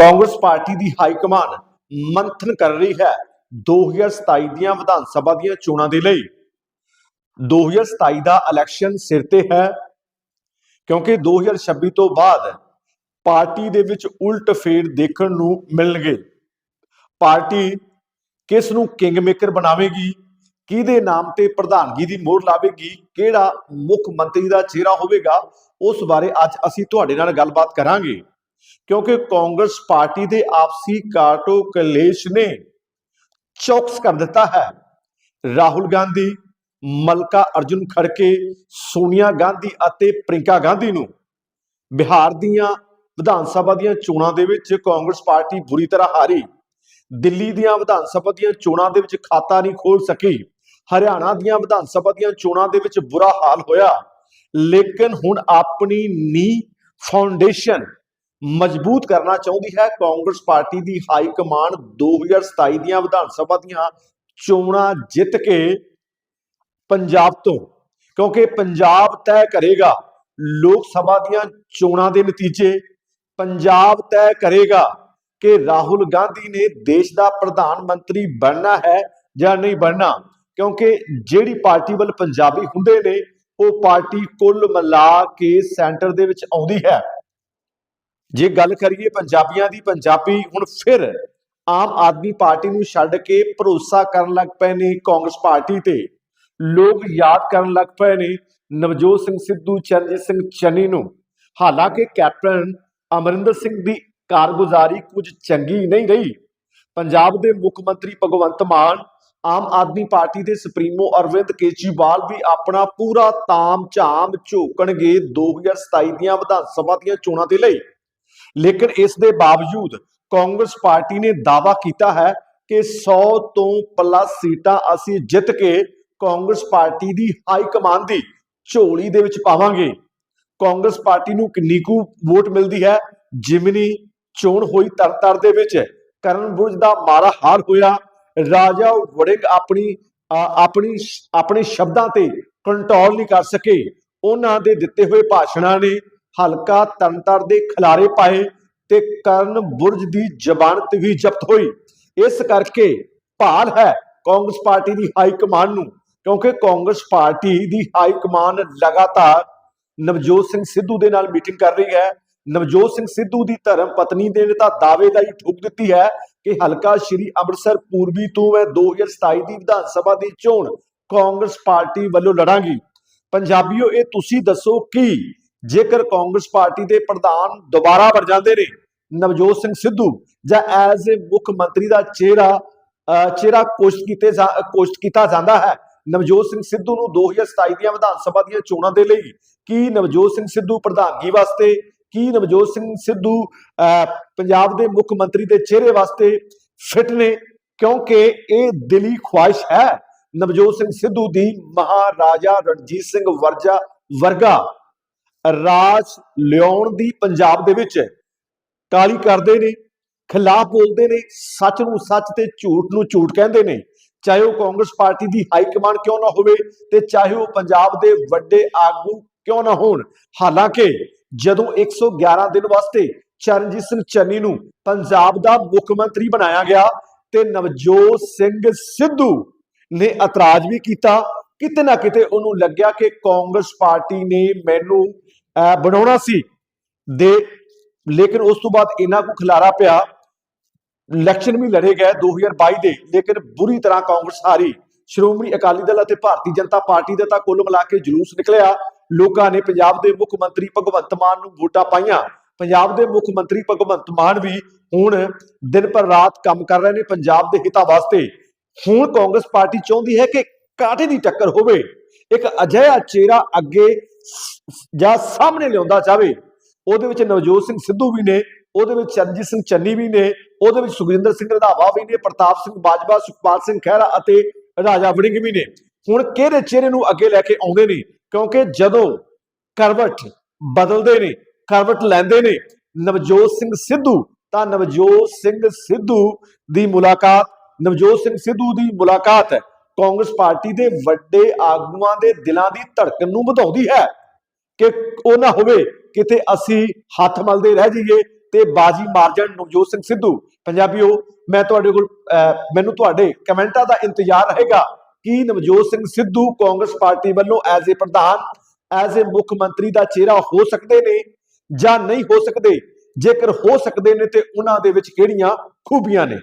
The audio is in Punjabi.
ਕਾਂਗਰਸ ਪਾਰਟੀ ਦੀ ਹਾਈ ਕਮਾਨ ਮੰਥਨ ਕਰ ਰਹੀ ਹੈ 2027 ਦੀਆਂ ਵਿਧਾਨ ਸਭਾ ਦੀਆਂ ਚੋਣਾਂ ਦੇ ਲਈ। 2027 ਦਾ ਇਲੈਕਸ਼ਨ ਸਿਰ ਤੇ ਹੈ, ਕਿਉਂਕਿ 2026 ਤੋਂ ਬਾਅਦ ਪਾਰਟੀ ਦੇ ਵਿੱਚ ਉਲਟ ਫੇਰ ਦੇਖਣ ਨੂੰ ਮਿਲਣਗੇ। ਪਾਰਟੀ ਕਿਸ ਨੂੰ ਕਿੰਗ ਮੇਕਰ ਬਣਾਵੇਗੀ, ਕਿਹਦੇ ਨਾਮ ਤੇ ਪ੍ਰਧਾਨਗੀ ਦੀ ਮੋਹਰ ਲਾਵੇਗੀ, ਕਿਹੜਾ ਮੁੱਖ ਮੰਤਰੀ ਦਾ ਚਿਹਰਾ ਹੋਵੇਗਾ, ਉਸ ਬਾਰੇ ਅੱਜ ਅਸੀਂ ਤੁਹਾਡੇ ਨਾਲ ਗੱਲਬਾਤ ਕਰਾਂਗੇ। ਕਿਉਂਕਿ ਕਾਂਗਰਸ ਪਾਰਟੀ ਦੇ ਆਪਸੀ ਕਾਟੋ ਕਲੇਸ਼ ਨੇ ਚੌਕਸ ਕਰ ਦਿੱਤਾ ਹੈ। ਰਾਹੁਲ ਗਾਂਧੀ, ਮਲਕਾ ਅਰਜੁਨ ਖੜਕੇ, ਸੋਨੀਆ ਗਾਂਧੀ ਅਤੇ ਪ੍ਰਿੰਕਾ ਗਾਂਧੀ ਨੂੰ ਬਿਹਾਰ ਦੀਆਂ ਵਿਧਾਨ ਸਭਾ ਦੀਆਂ ਚੋਣਾਂ ਦੇ ਵਿੱਚ ਕਾਂਗਰਸ ਪਾਰਟੀ ਬੁਰੀ ਤਰ੍ਹਾਂ ਹਾਰੀ। ਦਿੱਲੀ ਦੀਆਂ ਵਿਧਾਨ ਸਭਾ ਦੀਆਂ ਚੋਣਾਂ ਦੇ ਵਿੱਚ ਖਾਤਾ ਨਹੀਂ ਖੋਲ ਸਕੀ। ਹਰਿਆਣਾ ਦੀਆਂ ਵਿਧਾਨ ਸਭਾ ਦੀਆਂ ਚੋਣਾਂ ਦੇ ਵਿੱਚ ਬੁਰਾ ਹਾਲ ਹੋਇਆ। ਲੇਕਿਨ ਹੁਣ ਆਪਣੀ ਨੀ ਫਾਊਂਡੇਸ਼ਨ ਮਜ਼ਬੂਤ ਕਰਨਾ ਚਾਹੁੰਦੀ ਹੈ। ਕਾਂਗਰਸ ਪਾਰਟੀ ਦੀ ਹਾਈ ਕਮਾਂਡ 2027 ਦੀਆਂ ਵਿਧਾਨ ਸਭਾ ਦੀਆਂ ਚੋਣਾਂ ਜਿੱਤ ਕੇ ਪੰਜਾਬ ਤੋਂ, ਕਿਉਂਕਿ ਪੰਜਾਬ ਤੈਅ ਕਰੇਗਾ ਲੋਕ ਸਭਾ ਦੀਆਂ ਚੋਣਾਂ ਦੇ ਨਤੀਜੇ। ਪੰਜਾਬ ਤੈਅ ਕਰੇਗਾ ਕਿ ਰਾਹੁਲ ਗਾਂਧੀ ਨੇ ਦੇਸ਼ ਦਾ ਪ੍ਰਧਾਨ ਮੰਤਰੀ ਬਣਨਾ ਹੈ ਜਾਂ ਨਹੀਂ ਬਣਨਾ, ਕਿਉਂਕਿ ਜਿਹੜੀ ਪਾਰਟੀ ਵੱਲ ਪੰਜਾਬੀ ਹੁੰਦੇ ਨੇ, ਉਹ ਪਾਰਟੀ ਕੁੱਲ ਮਿਲਾ ਕੇ ਸੈਂਟਰ ਦੇ ਵਿੱਚ ਆਉਂਦੀ ਹੈ। ਜੇ ਗੱਲ ਕਰੀਏ ਪੰਜਾਬੀਆਂ ਦੀ, ਪੰਜਾਬੀ ਹੁਣ ਫਿਰ ਆਮ ਆਦਮੀ ਪਾਰਟੀ ਨੂੰ ਛੱਡ ਕੇ ਭਰੋਸਾ ਕਰਨ ਲੱਗ ਪਏ ਨੇ ਕਾਂਗਰਸ ਪਾਰਟੀ ਤੇ। ਲੋਕ ਯਾਦ ਕਰਨ ਲੱਗ ਪਏ ਨੇ ਨਵਜੋਤ ਸਿੰਘ ਸਿੱਧੂ, ਚਰਨਜੀਤ ਸਿੰਘ ਚੰਨੀ ਨੂੰ। ਹਾਲਾਂਕਿ ਕੈਪਟਨ ਅਮਰਿੰਦਰ ਸਿੰਘ ਦੀ ਕਾਰਗੁਜ਼ਾਰੀ ਕੁਝ ਚੰਗੀ ਨਹੀਂ ਰਹੀ। ਪੰਜਾਬ ਦੇ ਮੁੱਖ ਮੰਤਰੀ ਭਗਵੰਤ ਮਾਨ, ਆਮ ਆਦਮੀ ਪਾਰਟੀ ਦੇ ਸੁਪਰੀਮੋ ਅਰਵਿੰਦ ਕੇਜਰੀਵਾਲ ਵੀ ਆਪਣਾ ਪੂਰਾ ਤਾਮ ਝਾਮ ਝੋਕਣਗੇ 2027 ਦੀਆਂ ਵਿਧਾਨ ਸਭਾ ਦੀਆਂ ਚੋਣਾਂ ਦੇ ਲਈ। ਲੇਕਿਨ ਇਸ ਦੇ ਬਾਵਜੂਦ ਕਾਂਗਰਸ ਪਾਰਟੀ ਨੇ ਦਾਅਵਾ ਕੀਤਾ ਹੈ ਕਿ 100 ਤੋਂ ਪਲੱਸ ਸੀਟਾਂ ਅਸੀਂ ਜਿੱਤ ਕੇ ਕਾਂਗਰਸ ਪਾਰਟੀ ਦੀ ਹਾਈ ਕਮਾਨ ਦੀ ਝੋਲੀ ਦੇ ਵਿੱਚ ਪਾਵਾਂਗੇ। ਕਾਂਗਰਸ ਪਾਰਟੀ ਨੂੰ ਕਿੰਨੀ ਕੁ ਵੋਟ ਮਿਲਦੀ ਹੈ? ਜਿਮਨੀ ਚੋਣ ਹੋਈ ਤਰਤਰ ਦੇ ਵਿੱਚ ਕਰਨ ਬੁਰਜ ਦਾ ਮਾਰਾ ਹਾਰ ਹੋਇਆ। ਰਾਜਾ ਵੜਿੰਗ ਆਪਣੀ ਅ, ਆਪਣੀ ਆਪਣੇ ਸ਼ਬਦਾਂ ਤੇ ਕੰਟਰੋਲ ਨਹੀਂ ਕਰ ਸਕੇ। ਉਹਨਾਂ ਦੇ ਦਿੱਤੇ ਹੋਏ ਭਾਸ਼ਣਾਂ ਨੇ ਹਲਕਾ ਤੰਤਰ ਦੇ ਖਿਲਾਰੇ ਪਾਏ ਤੇ ਕਰਨ ਬੁਰਜ ਦੀ ਜ਼ਬਾਨਤ ਵੀ ਜ਼ਬਤ ਹੋਈ। ਇਸ ਕਰਕੇ ਭਾਲ ਹੈ ਕਾਂਗਰਸ ਪਾਰਟੀ ਦੀ ਹਾਈ ਕਮਾਂਡ ਨੂੰ, ਕਿਉਂਕਿ ਕਾਂਗਰਸ ਪਾਰਟੀ ਦੀ ਹਾਈ ਕਮਾਂਡ ਲਗਾਤਾਰ ਨਵਜੋਤ ਸਿੰਘ ਸਿੱਧੂ ਦੇ ਨਾਲ ਮੀਟਿੰਗ ਕਰ ਰਹੀ ਹੈ। ਨਵਜੋਤ ਸਿੰਘ ਸਿੱਧੂ ਦੀ ਧਰਮ ਪਤਨੀ ਦੇ ਨੇ ਤਾਂ ਦਾਅਵੇਦਾਰੀ ਠੋਕ ਦਿੱਤੀ ਹੈ ਕਿ ਹਲਕਾ ਸ਼੍ਰੀ ਅੰਮ੍ਰਿਤਸਰ ਪੂਰਬੀ ਤੋਂ ਮੈਂ 2027 ਦੀ ਵਿਧਾਨ ਸਭਾ ਦੀ ਚੋਣ ਕਾਂਗਰਸ ਪਾਰਟੀ ਵੱਲੋਂ ਲੜਾਂਗੀ। ਪੰਜਾਬੀਓ, ਇਹ ਤੁਸੀਂ ਦੱਸੋ ਕਿ ਜੇਕਰ ਕਾਂਗਰਸ ਪਾਰਟੀ ਦੇ ਪ੍ਰਧਾਨ ਦੁਬਾਰਾ ਬਣ ਜਾਂਦੇ ਨੇ ਨਵਜੋਤ ਸਿੰਘ ਸਿੱਧੂ ਜਾਂ ਐਜ਼ ਏ ਮੁੱਖ ਮੰਤਰੀ ਦਾ ਚਿਹਰਾ ਚਿਹਰਾ ਕੋਸ਼ਿਸ਼ ਕੀਤੇ ਕੋਸ਼ਿਸ਼ ਕੀਤਾ ਜਾਂਦਾ ਹੈ। ਨਵਜੋਤ ਸਿੰਘ ਸਿੱਧੂ ਨੂੰ 2027 ਦੀਆਂ ਵਿਧਾਨ ਸਭਾ ਦੀਆਂ ਚੋਣਾਂ ਦੇ ਲਈ ਕੀ ਨਵਜੋਤ ਸਿੰਘ ਸਿੱਧੂ ਪ੍ਰਧਾਨਗੀ ਵਾਸਤੇ ਕੀ ਨਵਜੋਤ ਸਿੰਘ ਸਿੱਧੂ ਅਹ, ਪੰਜਾਬ ਦੇ ਮੁੱਖ ਮੰਤਰੀ ਦੇ ਚਿਹਰੇ ਵਾਸਤੇ ਫਿੱਟ ਨੇ? ਕਿਉਂਕਿ ਇਹ ਦਿਲੀ ਖੁਆਇਸ਼ ਹੈ। ਨਵਜੋਤ ਸਿੰਘ ਸਿੱਧੂ ਦੀ ਮਹਾਰਾਜਾ ਰਣਜੀਤ ਸਿੰਘ ਵਰਜਾ ਵਰਗਾ ਰਾਜ ਲਿਆਉਣ ਦੀ ਪੰਜਾਬ ਦੇ ਵਿੱਚ ਕਾਲੀ ਕਰਦੇ ਨੇ, ਖਿਲਾਫ ਬੋਲਦੇ ਨੇ, ਸੱਚ ਨੂੰ ਸੱਚ ਤੇ ਝੂਠ ਨੂੰ ਝੂਠ ਕਹਿੰਦੇ ਨੇ। ਚਾਹੇ ਉਹ ਕਾਂਗਰਸ ਪਾਰਟੀ ਦੀ ਹਾਈ ਕਮਾਂਡ ਕਿਉਂ ਨਾ ਹੋਵੇ ਤੇ ਚਾਹੇ ਉਹ ਪੰਜਾਬ ਦੇ ਵੱਡੇ ਆਗੂ ਕਿਉਂ ਨਾ ਹੋਣ। ਹਾਲਾਂਕਿ ਜਦੋਂ 111 ਦਿਨ ਵਾਸਤੇ ਚਰਨਜੀਤ ਸਿੰਘ ਚੰਨੀ ਨੂੰ ਪੰਜਾਬ ਦਾ ਮੁੱਖ ਮੰਤਰੀ ਬਣਾਇਆ ਗਿਆ ਤੇ ਨਵਜੋਤ ਸਿੰਘ ਸਿੱਧੂ ਨੇ ਇਤਰਾਜ਼ ਵੀ ਕੀਤਾ, ਕਿਤੇ ਨਾ ਕਿਤੇ ਉਹਨੂੰ ਲੱਗਿਆ ਕਿ ਕਾਂਗਰਸ ਪਾਰਟੀ ਨੇ ਮੈਨੂੰ ਬਣਾਉਣਾ ਸੀ। ਦੇ ਲੇਕਿਨ ਉਸ ਤੋਂ ਬਾਅਦ ਇਹਨਾਂ ਕੋ ਖਿਲਾਰਾ ਪਿਆ ਇਲੈਕਸ਼ਨ ਵੀ ਲੜੇ ਗਏ 2022 ਦੇ, ਲੇਕਿਨ ਬੁਰੀ ਤਰ੍ਹਾਂ ਕਾਂਗਰਸ ਹਾਰੀ। ਸ਼੍ਰੋਮਣੀ ਅਕਾਲੀ ਦਲ ਅਤੇ ਭਾਰਤੀ ਜਨਤਾ ਪਾਰਟੀ ਦਾ ਤਾਂ ਕੁੱਲ ਮਿਲਾ ਕੇ ਜਲੂਸ ਨਿਕਲਿਆ। ਲੋਕਾਂ ਨੇ ਪੰਜਾਬ ਦੇ ਮੁੱਖ ਮੰਤਰੀ ਭਗਵੰਤ ਮਾਨ ਨੂੰ ਵੋਟਾਂ ਪਾਈਆਂ। ਪੰਜਾਬ ਦੇ ਮੁੱਖ ਮੰਤਰੀ ਭਗਵੰਤ ਮਾਨ ਵੀ ਹੁਣ ਦਿਨ ਪਰ ਰਾਤ ਕੰਮ ਕਰ ਰਹੇ ਨੇ ਪੰਜਾਬ ਦੇ ਹਿੱਤਾਂ ਵਾਸਤੇ। ਹੁਣ ਕਾਂਗਰਸ ਪਾਰਟੀ ਚਾਹੁੰਦੀ ਹੈ ਕਿ ਕਾਂਟੇ ਦੀ ਟੱਕਰ ਹੋਵੇ। ਇੱਕ ਅਜਿਹਾ ਚਿਹਰਾ ਅੱਗੇ ਜਾਂ ਸਾਹਮਣੇ ਲਿਆਉਂਦਾ ਜਾਵੇ ਉਹਦੇ ਵਿੱਚ ਨਵਜੋਤ ਸਿੰਘ ਸਿੱਧੂ ਵੀ ਨੇ, ਉਹਦੇ ਵਿੱਚ ਚਰਨਜੀਤ ਸਿੰਘ ਚੰਨੀ ਵੀ ਨੇ, ਉਹਦੇ ਵਿੱਚ ਸੁਖਜਿੰਦਰ ਸਿੰਘ ਰਧਾਵਾ ਵੀ ਨੇ, ਪ੍ਰਤਾਪ ਸਿੰਘ ਬਾਜਵਾ, ਸੁਖਪਾਲ ਸਿੰਘ ਖਹਿਰਾ ਅਤੇ ਰਾਜਾ ਵੜਿੰਗ ਵੀ ਨੇ। ਹੁਣ ਕਿਹੜੇ ਚਿਹਰੇ ਨੂੰ ਅੱਗੇ ਲੈ ਕੇ ਆਉਂਦੇ ਨੇ? ਕਿਉਂਕਿ ਜਦੋਂ ਕਰਵਟ ਬਦਲਦੇ ਨੇ, ਕਰਵਟ ਲੈਂਦੇ ਨੇ ਨਵਜੋਤ ਸਿੰਘ ਸਿੱਧੂ, ਤਾਂ ਨਵਜੋਤ ਸਿੰਘ ਸਿੱਧੂ ਦੀ ਮੁਲਾਕਾਤ, ਨਵਜੋਤ ਸਿੰਘ ਸਿੱਧੂ ਦੀ ਮੁਲਾਕਾਤ ਕਾਂਗਰਸ ਪਾਰਟੀ ਦੇ ਵੱਡੇ ਆਗੂਆਂ ਦੇ ਦਿਲਾਂ ਦੀ ਧੜਕਣ ਨੂੰ ਵਧਾਉਂਦੀ ਹੈ ਕਿ ਉਹ ਨਾ ਹੋਵੇ ਕਿਤੇ ਅਸੀਂ ਹੱਥ ਮਲਦੇ ਰਹਿ ਜਾਈਏ ਤੇ ਬਾਜੀ ਮਾਰ ਜਾਣ ਨਵਜੋਤ ਸਿੰਘ ਸਿੱਧੂ। ਪੰਜਾਬੀਓ ਮੈਂ ਤੁਹਾਡੇ ਕੋਲ ਅਹ, ਮੈਨੂੰ ਤੁਹਾਡੇ ਕਮੈਂਟਾਂ ਦਾ ਇੰਤਜ਼ਾਰ ਰਹੇਗਾ ਕਿ ਨਵਜੋਤ ਸਿੰਘ ਸਿੱਧੂ ਕਾਂਗਰਸ ਪਾਰਟੀ ਵੱਲੋਂ ਐਜ਼ ਏ ਪ੍ਰਧਾਨ ਐਜ਼ ਏ ਮੁੱਖ ਮੰਤਰੀ ਦਾ ਚਿਹਰਾ ਹੋ ਸਕਦੇ ਨੇ ਜਾਂ ਨਹੀਂ ਹੋ ਸਕਦੇ? ਜੇਕਰ ਹੋ ਸਕਦੇ ਨੇ ਤੇ ਉਹਨਾਂ ਦੇ ਵਿੱਚ ਕਿਹੜੀਆਂ ਖੂਬੀਆਂ ਨੇ?